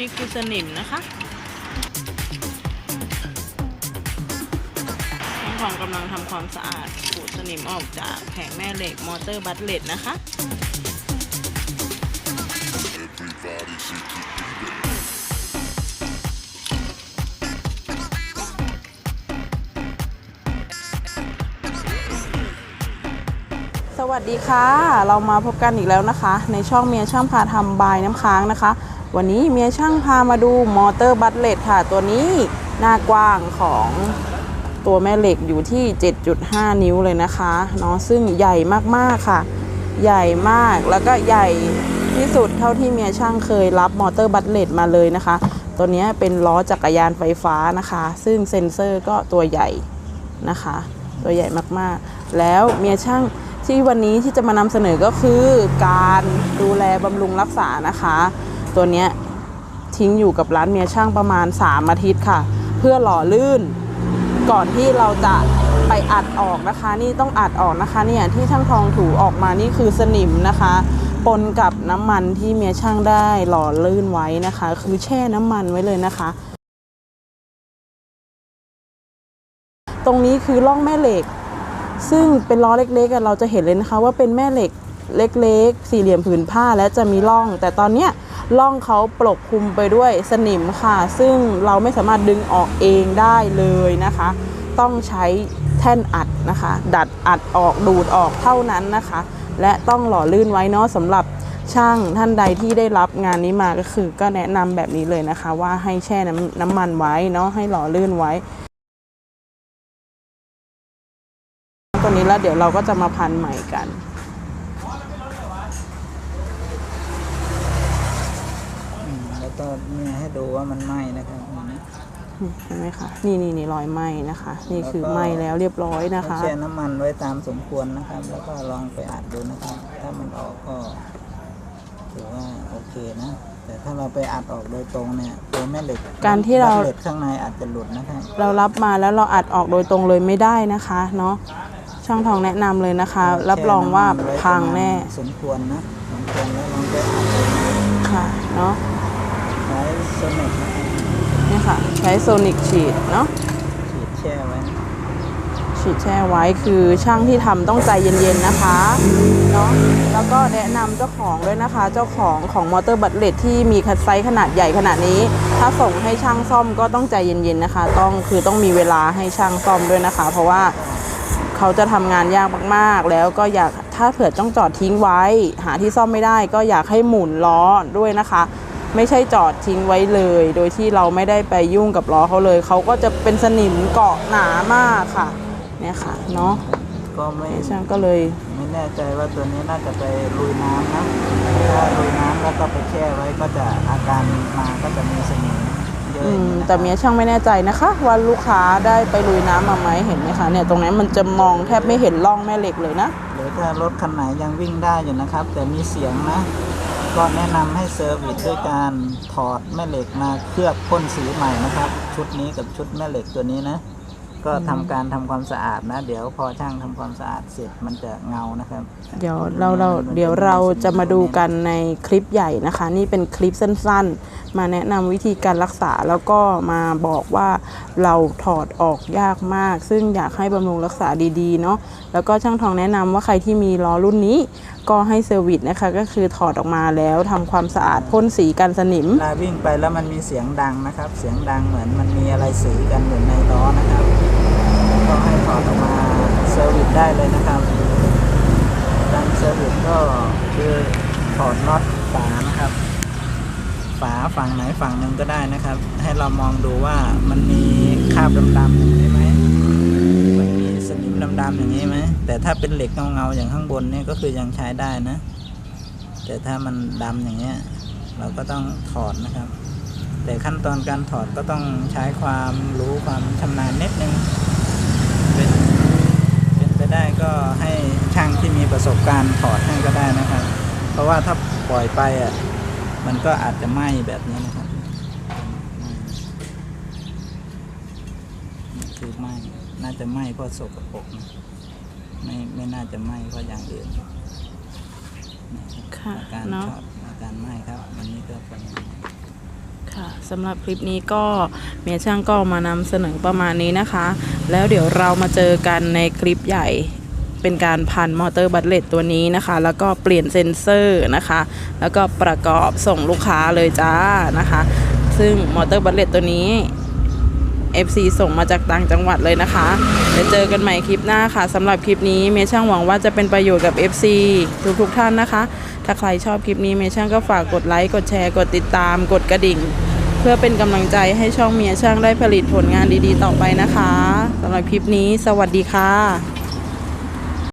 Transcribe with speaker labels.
Speaker 1: นี่คือสนิมนะคะช่างทองกำลังทำความสะอาดขูดสนิมออกจากแผงแม่เหล็กมอเตอร์บัตเลตนะคะสวัสดีค่ะ เรามาพบกันอีกแล้วนะคะ ในช่องเมียช่างพาทำบายน้ำค้างนะคะ วันนี้เมียช่างพามาดูมอเตอร์บัตเลตค่ะ ตัวนี้หน้ากว้างของตัวแม่เหล็กอยู่ที่ 7.5 นิ้วเลยนะคะเนาะซึ่งใหญ่มากๆค่ะ ใหญ่มากแล้วก็ใหญ่ที่สุดเท่าที่เมียช่างเคยรับมอเตอร์บัตเลตมาเลยนะคะ ตัวนี้เป็นล้อจักรยานไฟฟ้านะคะ ซึ่งเซ็นเซอร์ก็ตัวใหญ่นะคะ ตัวใหญ่มากๆ แล้วเมียช่างที่วันนี้ที่จะมานำเสนอก็คือการดูแลบำรุงรักษานะคะ ตัวเนี้ยทิ้งอยู่กับร้านเมียช่างประมาณ 3 อาทิตย์ค่ะ เพื่อหล่อลื่น ก่อนที่เราจะไปอัดออกนะคะ นี่ต้องอัดออกนะคะเนี่ยที่ช่างทองถูออกมานี่คือสนิมนะคะ ปนกับน้ำมันที่เมียช่างได้หล่อลื่นไว้นะคะ คือแช่น้ำมันไว้เลยนะคะ ตรงนี้คือร่องแม่เหล็ก ซึ่งเป็นล้อเล็กๆเราจะเห็นเลยนะคะว่าเป็นแม่เหล็กเล็กๆ สี่เหลี่ยมผืนผ้าและจะมีร่อง แต่ตอนเนี้ย ร่องเขาปกคลุมไปด้วยสนิมค่ะ ซึ่งเราไม่สามารถดึงออกเองได้เลยนะคะ ต้องใช้แท่นอัดนะคะ ดัดอัดออกดูดออกเท่านั้นนะคะ และต้องหล่อลื่นไว้เนาะสำหรับช่างท่านใดที่ได้รับงานนี้มาก็คือ ก็แนะนำแบบนี้เลยนะคะ ว่าให้แช่น้ำน้ำมันไว้เนาะให้หล่อลื่นไว้ตัวนี้แล้วเดี๋ยวเราก็จะมาพันใหม่กัน
Speaker 2: อืมแล้ว ก็เนี่ยให้ดูว่ามันไหม้นะครับอันนี้
Speaker 1: เห็นไหมคะนี่นี่นี่รอยไหม้นะคะ นี่คือไหม้แล้วเรียบร้อยนะคะ
Speaker 2: แช่น้ำมันไว้ตามสมควรนะครับ แล้วก็ลองไปอัดดูนะครับ ถ้ามันออกก็ถือว่าโอเคนะ แต่ถ้าเราไปอัดออกโดยตรงเนี่ยตัวแม่เหล็ก
Speaker 1: การที่เรา
Speaker 2: เหล็กข้างในอาจจะหลุดนะครับ
Speaker 1: เรารับมาแล้วเราอัดออกโดยตรงเลยไม่ได้นะคะเนาะช่างทองแนะนำเลยนะคะ รับรองว่า
Speaker 2: แช่น้ำมันไพั
Speaker 1: งแน่
Speaker 2: สมควรนะสมควรแล้วลองไปอัดดู
Speaker 1: ค่ะเนาะ
Speaker 2: ใช้ โซนิกนะครับ
Speaker 1: นี่ค่ะ ใช้โซนิกฉีดเนาะ
Speaker 2: ฉีดแช่ไว้
Speaker 1: ฉีดแช่ไว้คือช่างที่ทำต้องใจเย็นๆนะคะเนาะแล้วก็แนะนำเจ้าของด้วยนะคะ เจ้าของของมอเตอร์บัตเลตที่มีคัดไซส์ขนาดใหญ่ขนาดนี้ ถ้าส่งให้ช่างซ่อมก็ต้องใจเย็นๆนะคะ ต้องคือต้องมีเวลาให้ช่างซ่อมด้วยนะคะ เพราะว่าเขาจะทำงานยากมากๆ แล้วก็อยากถ้าเผื่อต้องจอดทิ้งไว้ หาที่ซ่อมไม่ได้ ก็อยากให้หมุนล้อด้วยนะคะ ไม่ใช่จอดทิ้งไว้เลย โดยที่เราไม่ได้ไปยุ่งกับล้อเขาเลย เขาก็จะเป็นสนิมเกาะหนามากค่ะ เนี่ยค่ะเนาะ
Speaker 2: ก็ไม่
Speaker 1: ช่างก็เลย
Speaker 2: ไม่แน่ใจว่าตัวนี้น่าจะไปลุยน้ำนะถ้าลุยน้ำแล้วก็ไปแช่ไว้ก็จะอาการมาก็จะมีสนิมเยอะ
Speaker 1: อื
Speaker 2: อย่าง
Speaker 1: ม
Speaker 2: นี้นะ
Speaker 1: แต่เมียช่างไม่แน่ใจนะคะ ว่าลูกค้าได้ไปลุยน้ำมาไหมเห็นไหมคะเนี่ยตรงนั้นมันจะมองแทบไม่เห็นร่องแม่เหล็กเลยนะ
Speaker 2: หรือถ้ารถคันไหนยังวิ่งได้อยู่นะครับ แต่มีเสียงนะ ก็แนะนำให้เซอร์วิสด้วยการถอดแม่เหล็กมาเคลือบพ่นสีใหม่นะครับ ชุดนี้กับชุดแม่เหล็กตัวนี้นะ ก็ทำการทำความสะอาดนะ เดี๋ยวพอช่างทำความสะอาดเสร็จมันจะเงานะครับ
Speaker 1: เดี๋ยวเราเราเดี๋ยวเราจะมาดูกันในคลิปใหญ่นะคะ นี่เป็นคลิปสั้นๆ มาแนะนำวิธีการรักษาแล้วก็มาบอกว่าเราถอดออกยากมาก ซึ่งอยากให้บำรุงรักษาดีๆเนาะแล้วก็ช่างทองแนะนำว่าใครที่มีล้อรุ่นนี้ ก็ให้เซอร์วิสนะคะ ก็คือถอดออกมาแล้วทำความสะอาดพ่นสีกันสนิม
Speaker 2: เวลาวิ่งไปแล้วมันมีเสียงดังนะครับ เสียงดังเหมือนมันมีอะไรสื่อกันอยู่ในล้อนะครับ ก็ให้ถอดออกมาเซอร์วิสได้เลยนะครับการเซอร์วิสก็คือถอดน็อตฝานะครับ ฝาฝั่งไหนฝั่งหนึ่งก็ได้นะครับ ให้เรามองดูว่ามันมีคราบดำๆอย่างนี้ไหมมันมีสนิมดำๆอย่างนี้ไหม แต่ถ้าเป็นเหล็กเงาๆอย่างข้างบนเนี่ยก็คือยังใช้ได้นะ แต่ถ้ามันดำอย่างเงี้ย เราก็ต้องถอดนะครับ แต่ขั้นตอนการถอดก็ต้องใช้ความรู้ความชำนาญนิดนึงเป็นเป็นไปได้ก็ให้ช่างที่มีประสบการณ์ถอดให้ก็ได้นะครับ เพราะว่าถ้าปล่อยไปอะมันก็อาจจะไหม้แบบนี้นะครับนี่คือไหม้น่าจะไหม้เพราะสกปรกนะ ไม่ไม่น่าจะไหม้เพราะอย่างอื่นนี่ครับ
Speaker 1: ค่ะ
Speaker 2: อาการ
Speaker 1: เนาะ
Speaker 2: ช็อตอาการไหม้ครับอันนี้ก็เป็น
Speaker 1: ค่ะสำหรับคลิปนี้ก็เมียช่างก็มานำเสนอประมาณนี้นะคะ แล้วเดี๋ยวเรามาเจอกันในคลิปใหญ่เป็นการพันมอเตอร์บัตเลตตัวนี้นะคะ แล้วก็เปลี่ยนเซ็นเซอร์นะคะ แล้วก็ประกอบส่งลูกค้าเลยจ้านะคะ ซึ่งมอเตอร์บัตเลตตัวนี้ FC ส่งมาจากต่างจังหวัดเลยนะคะเดี๋ยวเจอกันใหม่คลิปหน้าค่ะสำหรับคลิปนี้เมย์ช่างหวังว่าจะเป็นประโยชน์กับ FC ทุกทุกๆท่านนะคะ ถ้าใครชอบคลิปนี้เมย์ช่างก็ฝากกดไลค์กดแชร์ กดติดตาม กดกระดิ่ง เพื่อเป็นกำลังใจให้ช่องเมียช่างได้ผลิตผลงานดีๆ ต่อไปนะคะสำหรับคลิปนี้ สวัสดีค่ะ